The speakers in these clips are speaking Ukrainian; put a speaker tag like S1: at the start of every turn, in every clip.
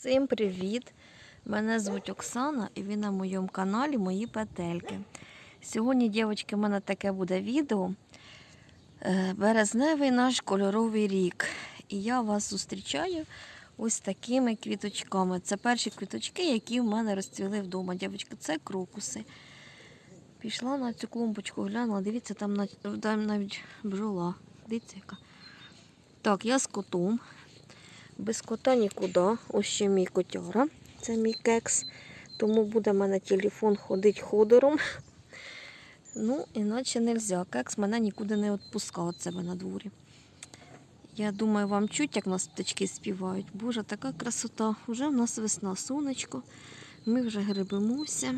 S1: Всім привіт! Мене звуть Оксана і ви на моєму каналі Мої петельки. Сьогодні, дівчатки, в мене таке буде відео. Е, Березневий наш кольоровий рік. І я вас зустрічаю ось такими квіточками. Це перші квіточки, які в мене розцвіли вдома. Дівчатки, це крокуси. Пішла на цю клумбочку, глянула. Дивіться, там навіть бджола. Дивіться, яка. Так, я з котом. Без кота нікуди. Ось ще мій котяра. Це мій кекс. Тому буде в мене телефон ходить ходором. Ну, іначе не можна. Кекс мене нікуди не відпускав від себе на дворі. Я думаю, вам чуть, як нас птички співають. Боже, така красота. Уже в нас весна, сонечко. Ми вже грибемося.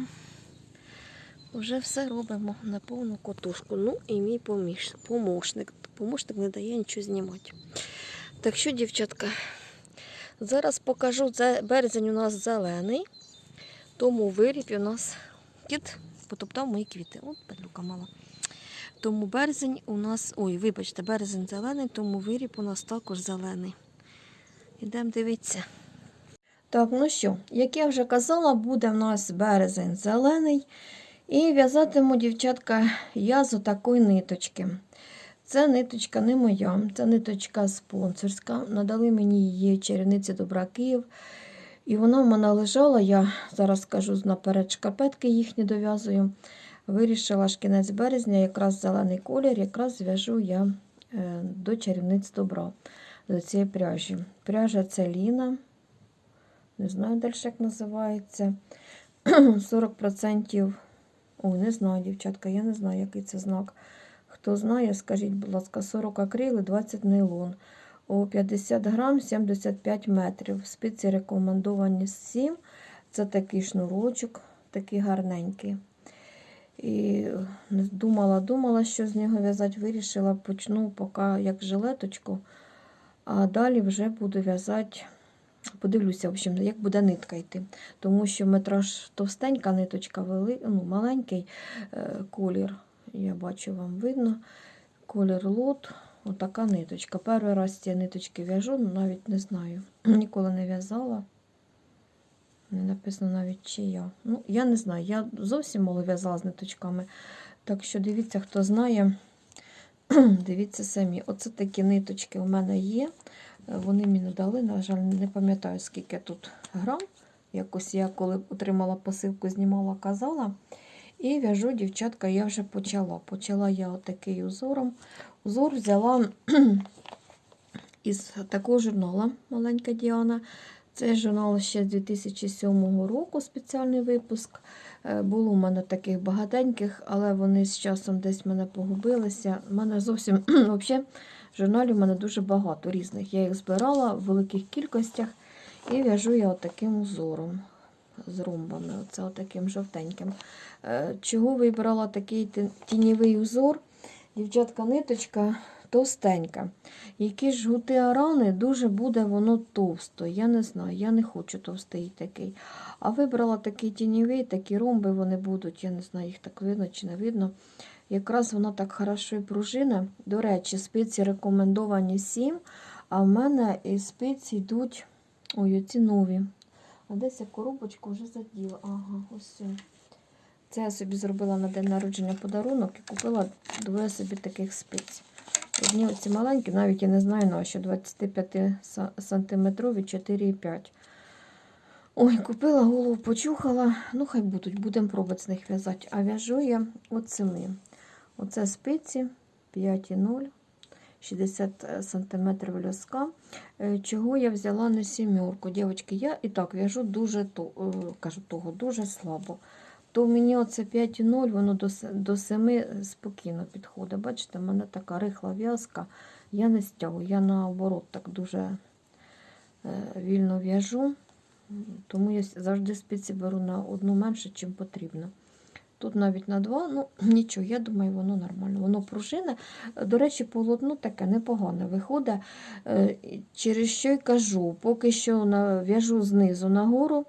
S1: Вже все робимо на повну котушку. Ну і мій помощник. Помощник не дає нічого знімати. Так що, дівчатка, зараз покажу. Березень у нас зелений, тому виріб у нас кіт потоптав мої квіти. От падлюка мала. Тому березень у нас, ой, вибачте, березень зелений, тому виріб у нас також зелений. Ідемо дивитися. Так, ну що, як я вже казала, буде в нас березень зелений. І в'язатиму, дівчатка, я з отакої ниточки. Це ниточка не моя, це ниточка спонсорська. Надали мені її чарівниці Добра Київ. І вона в мене лежала, я зараз скажу наперед шкарпетки їхні дов'язую. Вирішила ж кінець березня, якраз зелений колір, якраз зв'яжу я е, до чарівниць добра, до цієї пряжі. Пряжа це Ліна, не знаю далі, як називається. 40%. Ой, не знаю, дівчатка, я не знаю, який це знак. Хто знає, скажіть, будь ласка, 40 акрили, 20 нейлон. О 50 грам 75 метрів. Спиці рекомендовані 7. Це такий шнурочок, такий гарненький. І думала, думала, що з нього в'язати, вирішила, почну поки як жилеточку, а далі вже буду в'язати, подивлюся, в общем, як буде нитка йти. Тому що метраж товстенька ниточка, вели, ну, маленький е, колір. Я бачу, вам видно. Колір лот. Отака ниточка. Перший раз ці ниточки в'яжу, ну навіть не знаю. Ніколи не в'язала. Не написано навіть чи я. Ну, я не знаю. Я зовсім мало в'язала з ниточками. Так що дивіться, хто знає, дивіться самі. Оце такі ниточки у мене є. Вони мені дали, на жаль, не пам'ятаю, скільки тут грам. Якось я, коли отримала посилку, знімала, казала. І в'яжу, дівчатка, я вже почала. Почала я отакий узором. Узор взяла із такого журнала маленька Діана. Це журнал ще з 2007 року, спеціальний випуск. Е, Було у мене таких багатеньких, але вони з часом десь в мене погубилися. У мене зовсім взагалі журналів у мене дуже багато різних. Я їх збирала в великих кількостях і в'яжу я отаким узором з ромбами, оце отаким жовтеньким. Е, Чого вибрала такий ті- тіньовий узор? Дівчатка, ниточка товстенька. Які ж гути арани, дуже буде воно товсто. Я не знаю, я не хочу товстий такий. А вибрала такий тіньовий, такі ромби вони будуть, я не знаю, їх так видно чи не видно. Якраз вона так хорошо і пружина. До речі, спиці рекомендовані 7, а в мене і спиці йдуть ой, оці нові. А десь я коробочку вже заділа. Ага, ось. це. Я собі зробила на день народження подарунок і купила двоє собі таких спиць. Одні оці маленькі, навіть я не знаю, на що 25 са- сантиметрові 4,5. Ой, купила голову, почухала. Ну, хай будуть, будемо пробувати з них в'язати. А в'яжу я оцими. Оце спиці 5,0, 60 см ляска. Е, Чого я взяла на сімерку? Дівчатки, я і так в'яжу дуже е, кажу того, дуже слабо. То мені оце 5,0, воно до, 7 спокійно підходить. Бачите, в мене така рихла в'язка. Я не стягую, я наоборот так дуже е, вільно в'яжу. Тому я завжди спиці беру на одну менше, чим потрібно. Тут навіть на два, ну нічого, я думаю, воно нормально. Воно пружине. До речі, полотно таке непогане виходить. Е, Через що й кажу, поки що в'яжу знизу нагору,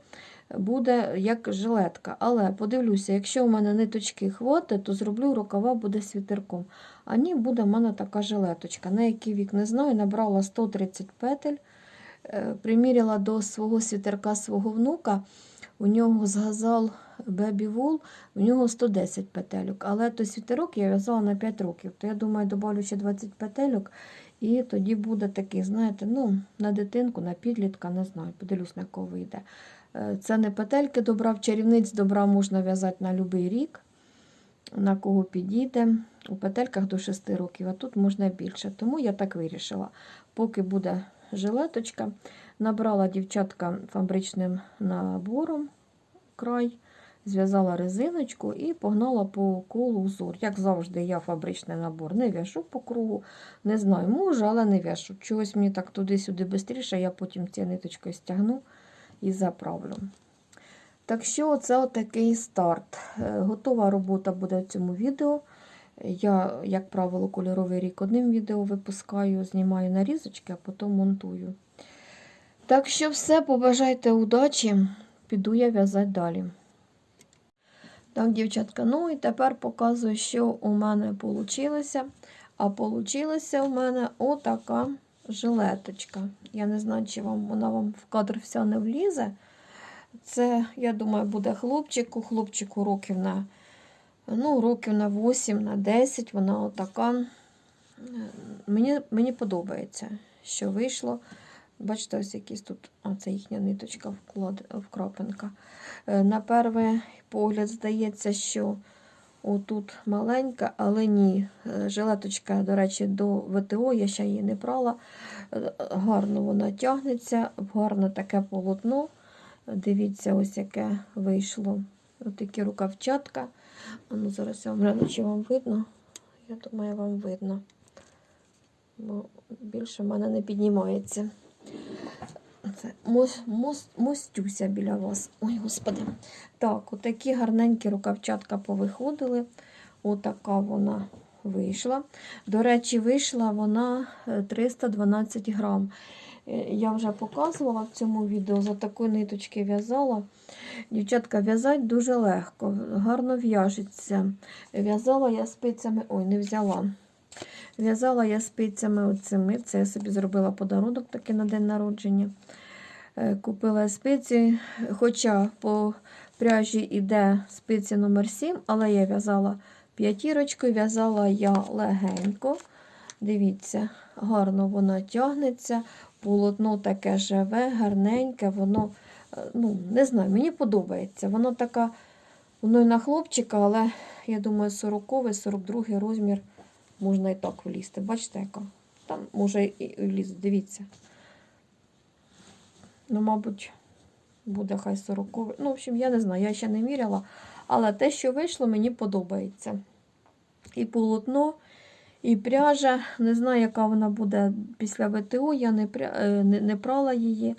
S1: буде як жилетка. Але подивлюся, якщо у мене ниточки хватить, то зроблю рукава буде світерком. А ні, буде в мене така жилеточка. На який вік не знаю, набрала 130 петель. Е, Приміряла до свого світерка свого внука. У нього з газал Baby Wool, у нього 110 петельок. Але той світерок я в'язала на 5 років. То я думаю, добавлю ще 20 петельок. І тоді буде такий, знаєте, ну, на дитинку, на підлітка, не знаю, подивлюсь, на кого вийде. Е, Це не петельки добра, в чарівниць добра можна в'язати на будь-який рік, на кого підійде. У петельках до 6 років, а тут можна більше. Тому я так вирішила. Поки буде жилеточка, набрала дівчатка фабричним набором край, зв'язала резиночку і погнала по колу узор. Як завжди, я фабричний набор не в'яжу по кругу. Не знаю, можу, але не в'яжу. Чогось мені так туди-сюди швидше, я потім цією ниточкою стягну і заправлю. Так що це отакий старт. Е, Готова робота буде в цьому відео. Я, як правило, кольоровий рік одним відео випускаю, знімаю нарізочки, а потім монтую. Так що все, побажайте удачі, піду я в'язати далі. Так, дівчатка, ну і тепер показую, що у мене вийшло. А вийшла у мене отака жилеточка. Я не знаю, чи вам вона вам в кадр вся не влізе. Це, я думаю, буде хлопчику. Хлопчику років на, ну, років на 8, на 10. Вона отака. Мені, мені подобається, що вийшло. Бачите, ось якісь тут, а це їхня ниточка вкрапинка. Е, На перший погляд здається, що отут маленька, але ні. Е, Жилеточка, до речі, до ВТО, я ще її не брала. Е, Гарно вона тягнеться, гарне таке полотно. Дивіться, ось яке вийшло. Ось такі рукавчатка. Ну, зараз я вам гляну, чи вам видно. Я думаю, вам видно. Бо більше в мене не піднімається. Це мос, мос, мостюся біля вас. Ой, господи. Так, отакі гарненькі рукавчатка повиходили. Отака вона вийшла. До речі, вийшла вона е, 312 грам. Е, Я вже показувала в цьому відео, за таку ниточки в'язала. Дівчатка, в'язати дуже легко, гарно в'яжеться. В'язала я спицями, ой, не взяла. В'язала я спицями оцими. Це я собі зробила подарунок такий на день народження. Е, Купила спиці, хоча по пряжі йде спиці номер 7, але я в'язала п'ятірочкою, в'язала я легенько. Дивіться, гарно вона тягнеться, полотно таке живе, гарненьке, воно, е, ну, не знаю, мені подобається. Воно така, воно і на хлопчика, але я думаю, 40 42 розмір можна і так влізти. Бачите, яка? Там може і влізти, дивіться. Ну, мабуть, буде хай 40. Ну, в общем, я не знаю, я ще не міряла. Але те, що вийшло, мені подобається. І полотно, і пряжа. Не знаю, яка вона буде після ВТО, я не, е, не, не прала її.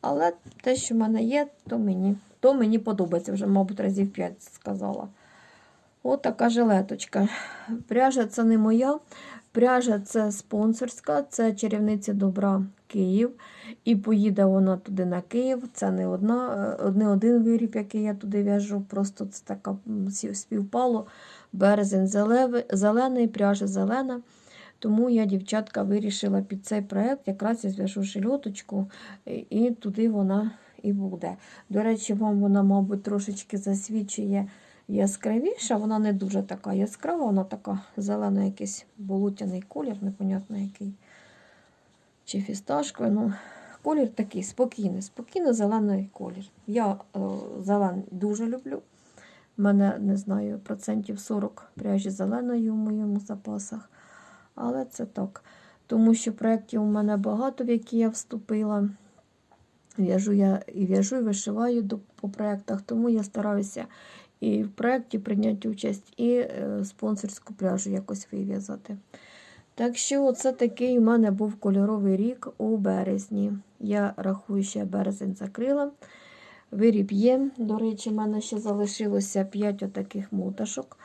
S1: Але те, що в мене є, то мені, то мені подобається. Вже, мабуть, разів 5 сказала. От така жилеточка. Пряжа це не моя. Пряжа це спонсорська, це чарівниці добра Київ. І поїде вона туди на Київ. Це не одна, е, не один виріб, який я туди в'яжу. Просто це така співпало. Березень зелений, пряжа зелена. Тому я, дівчатка, вирішила під цей проект якраз я зв'яжу шильоточку, і туди вона і буде. До речі, вам вона, мабуть, трошечки засвічує яскравіша, вона не дуже така яскрава, вона така зелена, якийсь болотяний колір, непонятно який. Чи фісташковий. Ну, колір такий спокійний, спокійно зелений колір. Я е, зелений дуже люблю. У мене, не знаю, процентів 40 пряжі зеленої у моєму запасах. Але це так. Тому що проєктів у мене багато, в які я вступила. В'яжу я і в'яжу, і вишиваю по проєктах, тому я стараюся і в проєкті прийняти участь, і е, спонсорську пряжу якось вив'язати. Так що це такий у мене був кольоровий рік у березні. Я рахую, що березень закрила. Виріб є. До речі, в мене ще залишилося 5 отаких моташок.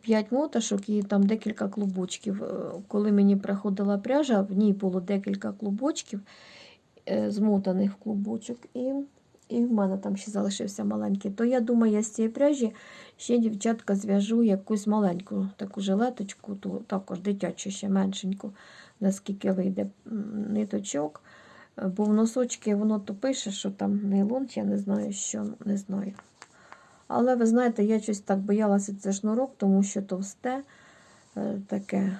S1: 5 моташок і там декілька клубочків. Е, Коли мені приходила пряжа, в ній було декілька клубочків, е, змотаних в клубочок. І, і в мене там ще залишився маленький. То я думаю, я з цієї пряжі ще дівчатка зв'яжу якусь маленьку таку жилеточку, ту, також дитячу, ще меншеньку, наскільки вийде ниточок. Бо в носочки воно то пише, що там нейлон, я не знаю, що не знаю. Але ви знаєте, я щось так боялася цей шнурок, тому що товсте е, таке.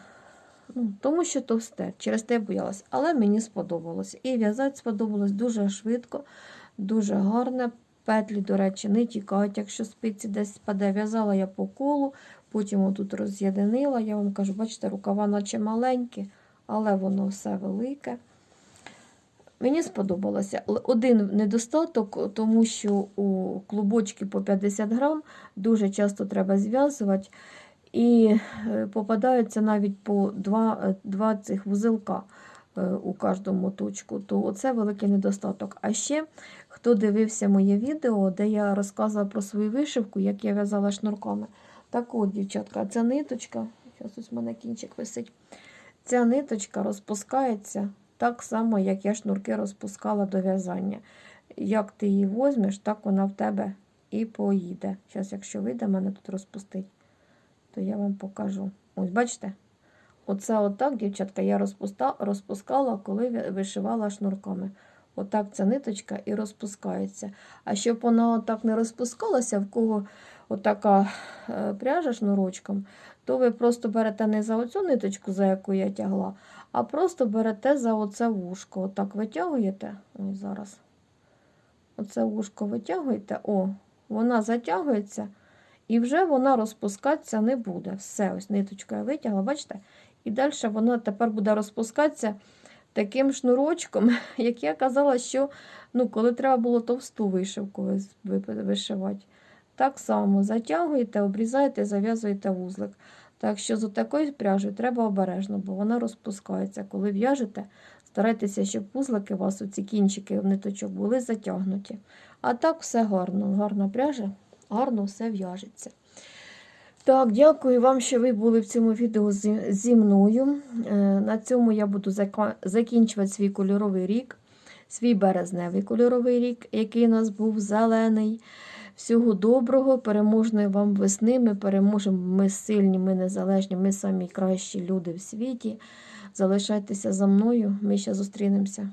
S1: Ну, тому що товсте, через те я боялась. Але мені сподобалось. І в'язати сподобалось дуже швидко, дуже гарне. Петлі, до речі, не тікають, якщо спиці десь спаде. В'язала я по колу, потім отут роз'єдинила. Я вам кажу, бачите, рукава наче маленькі, але воно все велике. Мені сподобалося. Один недостаток, тому що у клубочки по 50 грам дуже часто треба зв'язувати. І е, попадаються навіть по два, е, два цих вузелка е, у кожному моточку. То це великий недостаток. А ще, хто дивився моє відео, де я розказувала про свою вишивку, як я в'язала шнурками. Так от, дівчатка, ця ниточка, зараз ось у мене кінчик висить. Ця ниточка розпускається так само, як я шнурки розпускала до в'язання. Як ти її возьмеш, так вона в тебе і поїде. Зараз, якщо вийде мене тут розпустить, то я вам покажу. Ось, бачите? Оце отак, дівчатка, я розпускала, коли вишивала шнурками. Отак ця ниточка і розпускається. А щоб вона отак не розпускалася, в кого отака е, пряжа шнурочком, то ви просто берете не за оцю ниточку, за яку я тягла, а просто берете за оце вушко. Отак витягуєте. Ось зараз. Оце вушко витягуєте, о, вона затягується, і вже вона розпускатися не буде. Все, ось ниточку я витягла, бачите? І далі вона тепер буде розпускатися таким шнурочком, як я казала, що ну, коли треба було товсту вишивку вишивати. Так само затягуєте, обрізаєте, зав'язуєте вузлик. Так що з такою пряжею треба обережно, бо вона розпускається. Коли в'яжете, старайтеся, щоб вузлики у вас, оці кінчики ниточок, були затягнуті. А так все гарно, гарна пряжа, гарно все в'яжеться. Так, дякую вам, що ви були в цьому відео зі, мною. Е, На цьому я буду закінчувати свій кольоровий рік, свій березневий кольоровий рік, який у нас був зелений. Всього доброго, переможної вам весни. Ми переможемо. Ми сильні, ми незалежні, ми самі кращі люди в світі. Залишайтеся за мною. Ми ще зустрінемося.